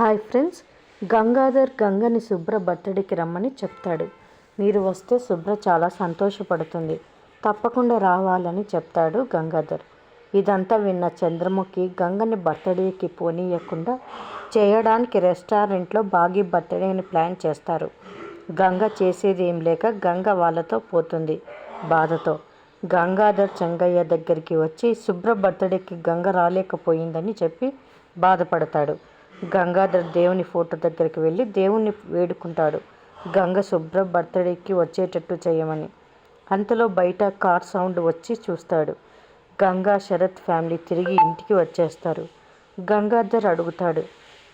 Hi friends Gangadhar గంగని శుభ్ర బర్త్డేకి రమ్మని చెప్తాడు. మీరు వస్తే శుభ్ర చాలా సంతోషపడుతుంది. తప్పకుండా రావాలని చెప్తాడు గంగాధర్. ఇదంతా విన్న చంద్రముఖి గంగని బర్త్డేకి పోనీయకుండా చేయడానికి రెస్టారెంట్లో బాగి బర్త్డేని ప్లాన్ చేస్తారు. గంగ చేసేది ఏం లేక గంగ వాళ్ళతో పోతుంది బాధతో. గంగాధర్ చెంగయ్య దగ్గరికి వచ్చి శుభ్ర బర్త్డేకి గంగ రాలేకపోయిందని చెప్పి బాధపడతాడు. గంగాధర్ దేవుని ఫోటో దగ్గరికి వెళ్ళి దేవుణ్ణి వేడుకుంటాడు. గంగ శుభ్ర బర్త్డేకి వచ్చేటట్టు చేయమని. అంతలో బయట కార్ సౌండ్ వచ్చి చూస్తాడు. గంగా శరత్ ఫ్యామిలీ తిరిగి ఇంటికి వచ్చేస్తారు. గంగాధర్ అడుగుతాడు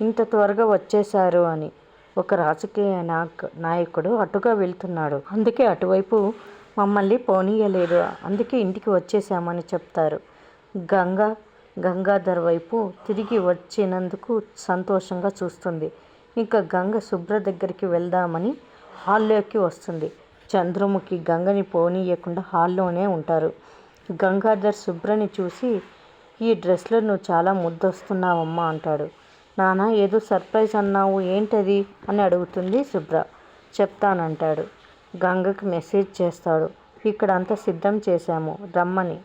ఇంత త్వరగా వచ్చేశారు అని. ఒక రాజకీయ నాయక నాయకుడు అటుగా వెళ్తున్నాడు. అందుకే అటువైపు మమ్మల్ని పోనీయలేదు. అందుకే ఇంటికి వచ్చేసామని చెప్తారు. గంగా గంగాధర్ వైపు తిరిగి వచ్చినందుకు సంతోషంగా చూస్తుంది. ఇంకా గంగ శుభ్ర దగ్గరికి వెళ్దామని హాల్లోకి వస్తుంది. చంద్రముఖి గంగని పోనీయకుండా హాల్లోనే ఉంటారు. గంగాధర్ శుభ్రని చూసి ఈ డ్రెస్లో నువ్వు చాలా ముద్దొస్తున్నావమ్మా అంటాడు. నాన్న ఏదో సర్ప్రైజ్ అన్నావు ఏంటది? అని అడుగుతుంది శుభ్ర చెప్తానంటాడు. గంగకి మెసేజ్ చేస్తాడు. ఇక్కడ అంతా సిద్ధం చేశాము. రమ్మని.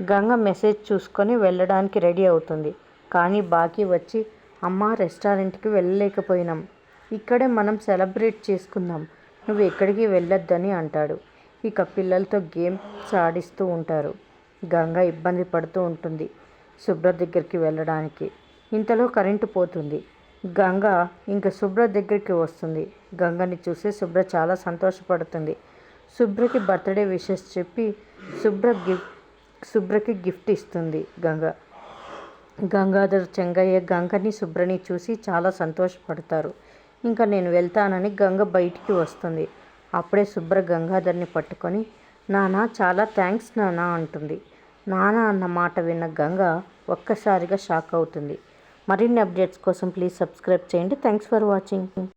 గంగ మెసేజ్ చూసుకొని వెళ్ళడానికి రెడీ అవుతుంది. కానీ బాకీ వచ్చి అమ్మ రెస్టారెంట్కి వెళ్ళలేకపోయినాం. ఇక్కడే మనం సెలబ్రేట్ చేసుకుందాం. నువ్వు ఎక్కడికి వెళ్ళొద్దని అంటాడు. ఇక పిల్లలతో గేమ్స్ ఆడిస్తూ ఉంటారు. గంగ ఇబ్బంది పడుతూ ఉంటుంది శుభ్ర దగ్గరికి వెళ్ళడానికి. ఇంతలో కరెంటు పోతుంది. గంగ ఇంకా శుభ్ర దగ్గరికి వస్తుంది. గంగని చూసి శుభ్ర చాలా సంతోషపడుతుంది. శుభ్రకి బర్త్డే విషెస్ చెప్పి శుభ్ర గిఫ్ట్ శుభ్రకి గిఫ్ట్ ఇస్తుంది గంగ. గంగాధర్ చెంగయ్య గంగని శుభ్రని చూసి చాలా సంతోషపడతారు. ఇంకా నేను వెళ్తానని గంగ బయటికి వస్తుంది. అప్పుడే శుభ్ర గంగాధర్ని పట్టుకొని నానా చాలా థ్యాంక్స్ నానా అంటుంది. నానా అన్న మాట విన్న గంగ ఒక్కసారిగా షాక్ అవుతుంది. మరిన్ని అప్డేట్స్ కోసం ప్లీజ్ సబ్స్క్రైబ్ చేయండి. Thanks for watching.